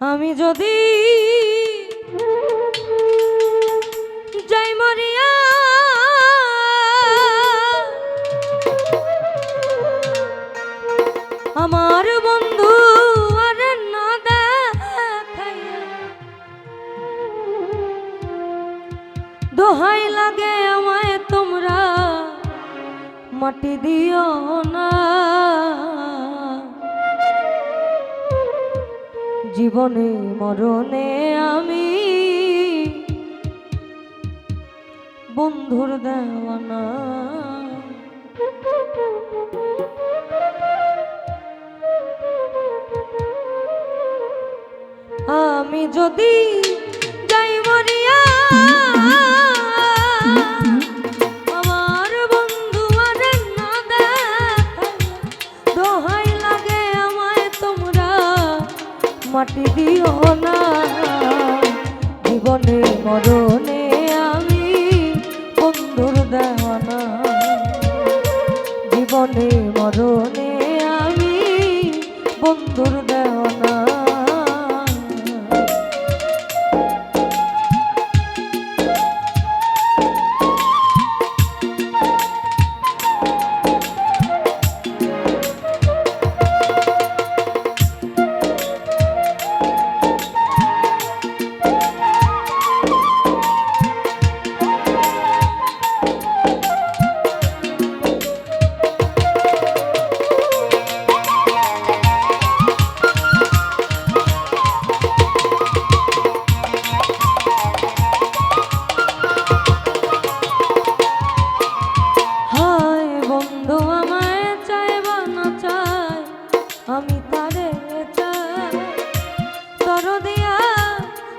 আমি যদি আমার দোহাই লাগে আমায় তোমরা মাটি দিও না। জীবনে মরণে আমি বন্ধুর দেওয়ানা। আমি যদি জীবনে মরণে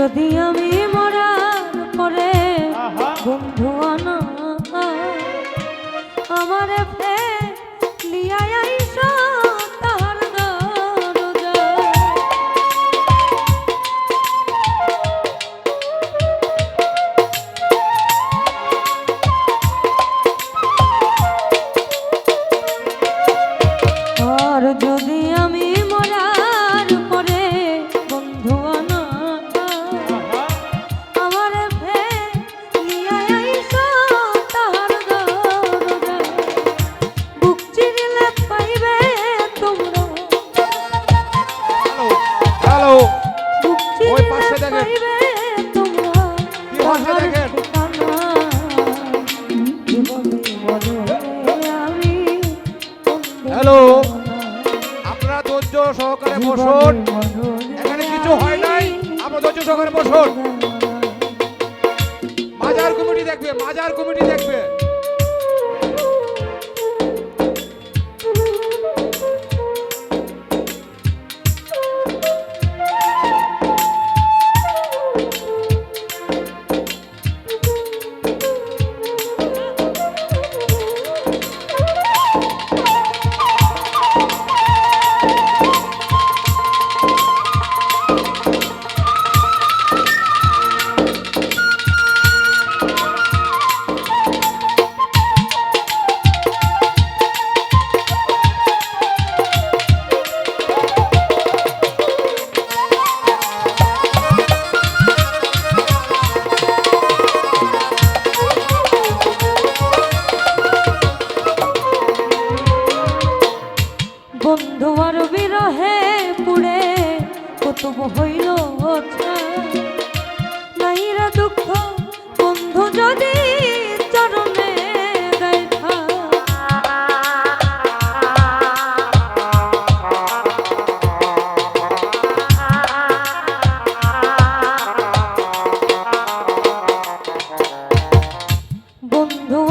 যদি আমি মরার পরে বন্ধু আনা আমারে ফের বসুন। এখানে কিছু হয় নাই। আমরা ধৈর্য সহকারে বসুন। মাজার কমিটি দেখবে, মাজার কমিটি দেখবে।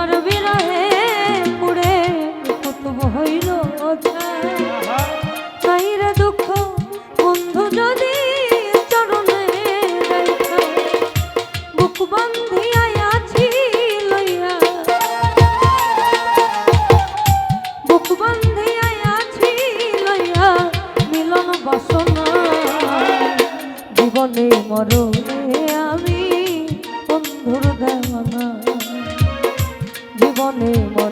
আর বিরহে পুড়ে কুতুব হইল নাইরা দুঃখ বন্ধু যদি চরণে বুক বান্ধিয়া আছি লইয়া। বুক বান্ধিয়া আছি লইয়া, মিলন বাসনা। জীবনে মরণে জীবনে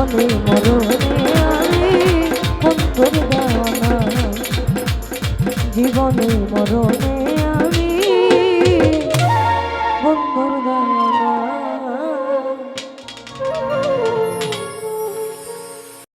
চলে মরণে জীবনে মরণে আমি বন্ধু